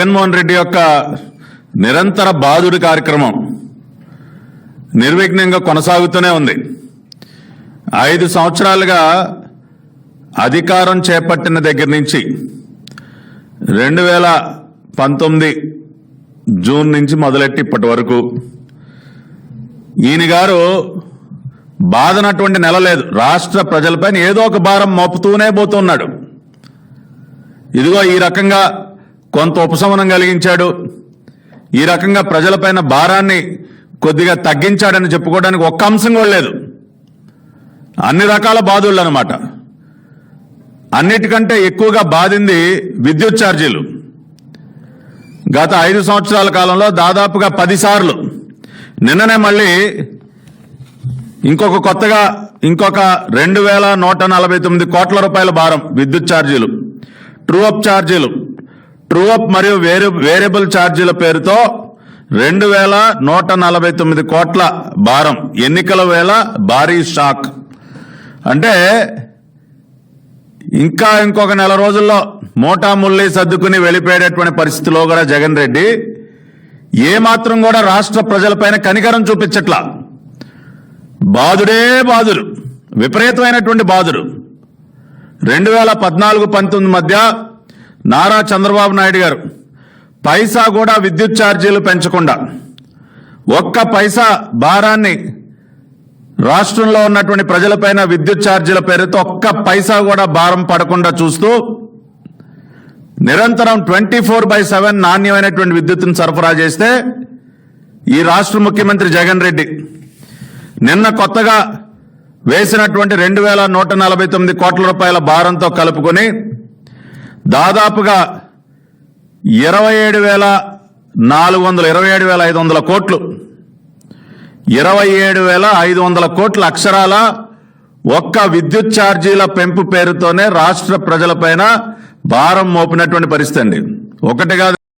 జగన్మోహన్ రెడ్డి యొక్క నిరంతర బాధుడి కార్యక్రమం నిర్విఘ్నంగా కొనసాగుతూనే ఉంది. ఐదు సంవత్సరాలుగా అధికారం చేపట్టిన దగ్గర నుంచి రెండు వేల పంతొమ్మిది జూన్ నుంచి మొదలెట్టి ఇప్పటి వరకు ఈయన గారు బాధనటువంటి నెల లేదు. రాష్ట్ర ప్రజలపైన ఏదో ఒక భారం మోపుతూనే పోతున్నాడు ఇదిగో ఈ రకంగా కొంత ఉపశమనం కలిగించాడు. ఈ రకంగా ప్రజలపైన భారాన్ని కొద్దిగా తగ్గించాడని చెప్పుకోవడానికి ఒక్క అంశం కూడా లేదు. అన్ని రకాల బాధుళ్ళు అనమాట అన్నిటికంటే ఎక్కువగా బాధింది విద్యుత్ ఛార్జీలు. గత ఐదు సంవత్సరాల కాలంలో దాదాపుగా పదిసార్లు నిన్ననే మళ్ళీ ఇంకొక కొత్తగా ఇంకొక రెండు వేల నూట నలభై తొమ్మిది కోట్ల రూపాయల భారం విద్యుత్ ఛార్జీలు. ట్రూ అప్ ఛార్జీలు. ట్రూఅప్ మరియు వేరే వేరియబుల్ ఛార్జీల పేరుతో రెండు వేల నూట నలభై తొమ్మిది కోట్ల భారం. ఎన్నికల వేళ భారీ షాక్ అంటే ఇంకా ఇంకొక నెల రోజుల్లో మోటా ముల్లి సర్దుకుని వెళ్ళిపోయేటటువంటి పరిస్థితిలో కూడా జగన్ రెడ్డి ఏ మాత్రం కూడా రాష్ట్ర ప్రజలపైన కనికరం చూపించట్లా. బాధుడే బాధుడు విపరీతమైనటువంటి బాధుడు రెండు వేల పద్నాలుగు పంతొమ్మిది మధ్య నారా చంద్రబాబు నాయుడు గారు పైసా కూడా విద్యుత్ ఛార్జీలు పెంచకుండా ఒక్క పైసా భారాన్ని రాష్ట్రంలో ఉన్నటువంటి ప్రజలపైన విద్యుత్ ఛార్జీల పేరుతో ఒక్క పైసా కూడా భారం పడకుండా చూస్తూ నిరంతరం ట్వంటీ ఫోర్ బై సెవెన్ నాణ్యమైనటువంటి విద్యుత్తును సరఫరా చేస్తే ఈ రాష్ట్ర ముఖ్యమంత్రి జగన్ రెడ్డి నిన్న కొత్తగా వేసినటువంటి రెండు వేల నూట నలభై తొమ్మిది కోట్ల రూపాయల భారంతో కలుపుకొని దాదాపుగా ఇరవై ఏడు వేల నాలుగు వందల ఇరవై ఏడు వేల ఐదు వందల కోట్లు. ఇరవై ఏడు వేల ఐదు వందల కోట్ల అక్షరాల ఒక్క విద్యుత్ ఛార్జీల పెంపు పేరుతోనే రాష్ట్ర ప్రజలపైన భారం మోపినటువంటి పరిస్థితి అండి. ఒకటి కాదు